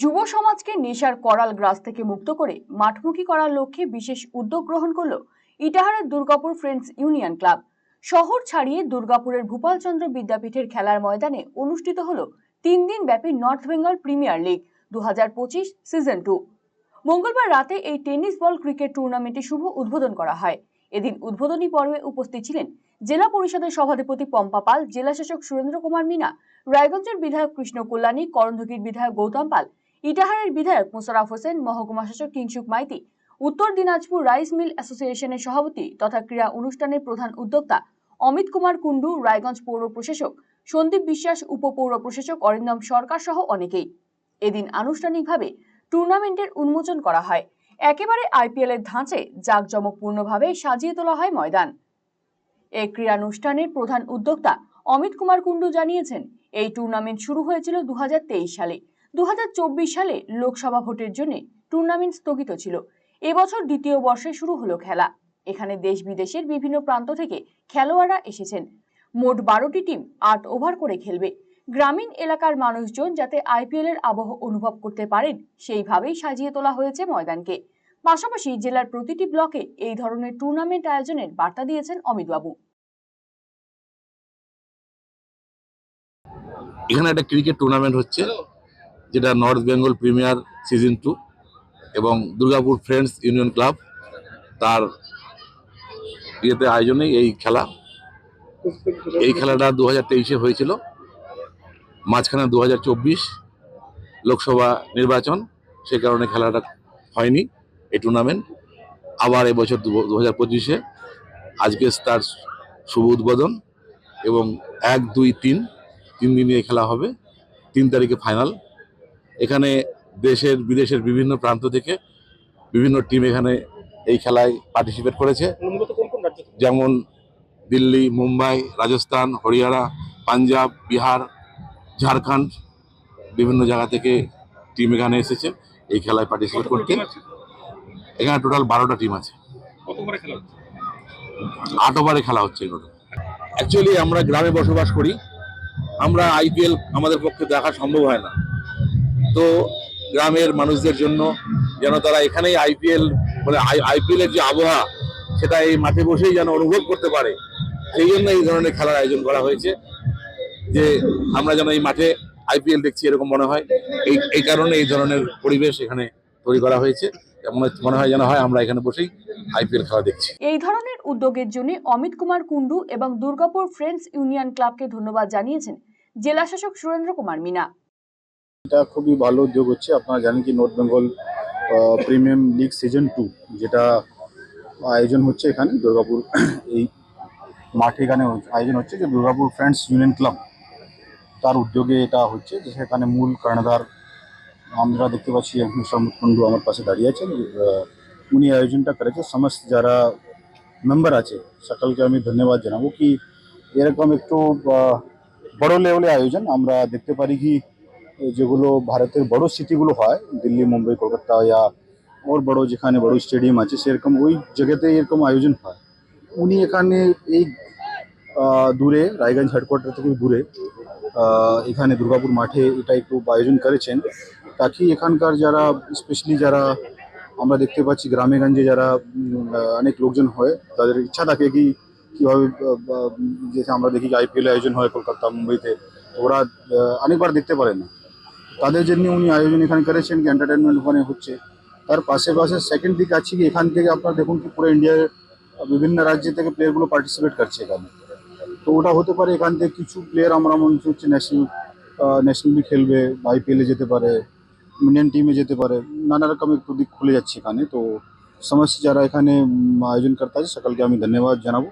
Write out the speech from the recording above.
যুব সমাজকে নেশার করাল গ্রাস থেকে মুক্ত করে মাঠমুখী করার লক্ষ্যে বিশেষ উদ্যোগ গ্রহণ করল ইটাহারের দুর্গাপুর ফ্রেন্ডস ইউনিয়ন ক্লাব। শহর ছাড়িয়ে দুর্গাপুরের ভূপালচন্দ্র বিদ্যাপীঠের খেলার ময়দানে অনুষ্ঠিত হল তিন দিন ব্যাপী নর্থ বেঙ্গল প্রিমিয়ার লিগ দুহাজার পঁচিশ সিজন টু। মঙ্গলবার রাতে এই টেনিস বল ক্রিকেট টুর্নামেন্টের শুভ উদ্বোধন করা হয়। এদিন উদ্বোধনী পর্বে উপস্থিত ছিলেন জেলা পরিষদের সভাধিপতি পম্পা পাল, জেলা শাসক সুরেন্দ্র কুমার মিনা, রায়গঞ্জের বিধায়ক কৃষ্ণ কল্যাণী করণধুকির বিধায়ক গৌতম পাল ইটাহারের বিধায়ক মোশারফ হোসেন, মহকুমা শাসক কিংসুক মাইতি, উত্তর দিনাজপুর রাইস মিল অ্যাসোসিয়েশনের সভাপতি তথা ক্রীড়া অনুষ্ঠানের প্রধান উদ্যোক্তা অমিত কুমার কুণ্ডু, রায়গঞ্জ পৌর প্রশাসক সন্দীপ বিশ্বাস উপপৌর প্রশাসক অরিন্দম সরকার সহ অনেকেই। এদিন আনুষ্ঠানিকভাবে টুর্নামেন্টের উন্মোচন করা হয়। একেবারে আইপিএল এর ধাঁচে জাঁকজমকপূর্ণভাবে সাজিয়ে তোলা হয় ময়দান। এই ক্রীড়ানুষ্ঠানের প্রধান উদ্যোক্তা অমিত কুমার কুণ্ডু জানিয়েছেন, এই টুর্নামেন্ট শুরু হয়েছিল দু হাজার তেইশ সালে। চব্বিশ সালে লোকসভা ভোটের জন্য টুর্নামেন্ট স্থগিত ছিল। এবছর দ্বিতীয় বর্ষে শুরু হলো খেলা। এখানে দেশ বিদেশের বিভিন্ন প্রান্ত থেকে খেলোয়াড়রা এসেছেন। মোট বারোটি টিম আট ওভার করে খেলবে। গ্রামীণ এলাকার মানুষজন যাতে আইপিএল এর আবহ অনুভব করতে পারেন, সেইভাবেই সাজিয়ে তোলা হয়েছে ময়দানকে। পাশাপাশি জেলার প্রতিটি ব্লকে এই ধরনের টুর্নামেন্ট আয়োজনের বার্তা দিয়েছেন অমিতবাবু। এখানে একটা ক্রিকেট টুর্নামেন্ট হচ্ছে। যেটা north Bengal premier season two এবং দুর্গাপুর ফ্রেন্ডস ইউনিয়ন ক্লাব তার ইয়েতে আয়োজনে এই খেলা। এই খেলাটা দু হাজার তেইশে হয়েছিল। মাঝখানে দু হাজার চব্বিশ লোকসভা নির্বাচন, সে কারণে খেলাটা হয়নি এই টুর্নামেন্ট আবার এবছর দু হাজার পঁচিশে আজকে তার শুভ উদ্বোধন এবং এক, দুই, তিন তিন দিনে খেলা হবে। তিন তারিখে ফাইনাল এখানে দেশের, বিদেশের বিভিন্ন প্রান্ত থেকে বিভিন্ন টিম এখানে এই খেলায় পার্টিসিপেট করেছে? যেমন দিল্লি, মুম্বাই, রাজস্থান, হরিয়ানা, পাঞ্জাব, বিহার, ঝাড়খণ্ড বিভিন্ন জায়গা থেকে টিম এখানে এসেছে, এই খেলায় পার্টিসিপেট করতে এখানে টোটাল বারোটা টিম আছে? আট ওভারে খেলা হচ্ছে এগুলো অ্যাকচুয়ালি আমরা গ্রামে বসবাস করি, আমরা আইপিএল আমাদের পক্ষে দেখা সম্ভব হয় না তো গ্রামের মানুষদের জন্য যেন তারা এখানেই আইপিএল মানে আইপিএল এর যে আবহাওয়া, সেটা এই মাঠে বসেই যেন অনুভব করতে পারে। সেই জন্য এই ধরনের খেলার আয়োজন করা হয়েছে যে আমরা যেন এই মাঠে আইপিএল দেখছি এরকম মনে হয়। এই এই কারণে এই ধরনের পরিবেশ এখানে তৈরি করা হয়েছে। মনে হয় যেন হয়, আমরা এখানে বসেই আইপিএল খেলা দেখছি। এই ধরনের উদ্যোগের জন্য অমিত কুমার কুণ্ডু এবং দুর্গাপুর ফ্রেন্ডস ইউনিয়ন ক্লাবকে ধন্যবাদ জানিয়েছেন। জেলা শাসক সুরেন্দ্র কুমার মিনা। এটা খুবই ভালো উদ্যোগ হচ্ছে। আপনারা জানেন কি north Bengal premium league season two যেটা আয়োজন হচ্ছে এখানে দুর্গাপুর এই মাঠে এখানে হচ্ছে- আয়োজন হচ্ছে যে দুর্গাপুর ফ্রেন্ডস ইউনিয়ন ক্লাব তার উদ্যোগে এটা হচ্ছে যে সেখানে মূল কর্ণধার আমরা দেখতে পাচ্ছি মুসামুদ কুন্ডু আমার পাশে দাঁড়িয়ে আছেন। আহ, উনি আয়োজনটা করেছে। সমস্ত যারা মেম্বার আছে সকলকে আমি ধন্যবাদ জানাব কি এরকম একটু আহ, বড় লেভেলে আয়োজন আমরা দেখতে পারি কি যেগুলো ভারতের বড় সিটিগুলো হয়, দিল্লি, মুম্বাই, কলকাতা ইয়া ওর বড় যেখানে বড় স্টেডিয়াম আছে, সেরকম ওই জায়গাতে এরকম আয়োজন হয়। উনি এখানে এই দূরে রায়গঞ্জ হেডকোয়ার্টার থেকে দূরে এখানে দুর্গাপুর মাঠে এটা একটু আয়োজন করেছেন। তাকে এখানকার যারা স্পেশালি যারা আমরা দেখতে পাচ্ছি, গ্রামে গঞ্জে যারা অনেক লোকজন হয়, তাদের ইচ্ছা থাকে কি, কীভাবে যে আমরা দেখি আইপিএল আয়োজন হয় কলকাতা, মুম্বাইতে, ওরা অনেকবার দেখতে পারে না তাদের জন্য উনি আয়োজন এখানে করেছেন, কি এন্টারটেনমেন্ট ওখানে হচ্ছে। তার পাশে পাশে সেকেন্ড দিক আছে কি, এখান থেকে আপনারা দেখুন কি পুরো ইন্ডিয়ার বিভিন্ন রাজ্য থেকে প্লেয়ারগুলো পার্টিসিপেট করছে এখানে। তো ওটা হতে পারে এখান থেকে কিছু প্লেয়ার আমরা মনে হচ্ছে ন্যাশনাল ন্যাশনালি খেলবে আইপিএলে যেতে পারে ইন্ডিয়ান টিমে যেতে পারে, নানা রকম একটু দিক খুলে যাচ্ছে এখানে। তো সমস্ত যারা এখানে আয়োজন করতে আছে, সকলকে আমি ধন্যবাদ জানাব।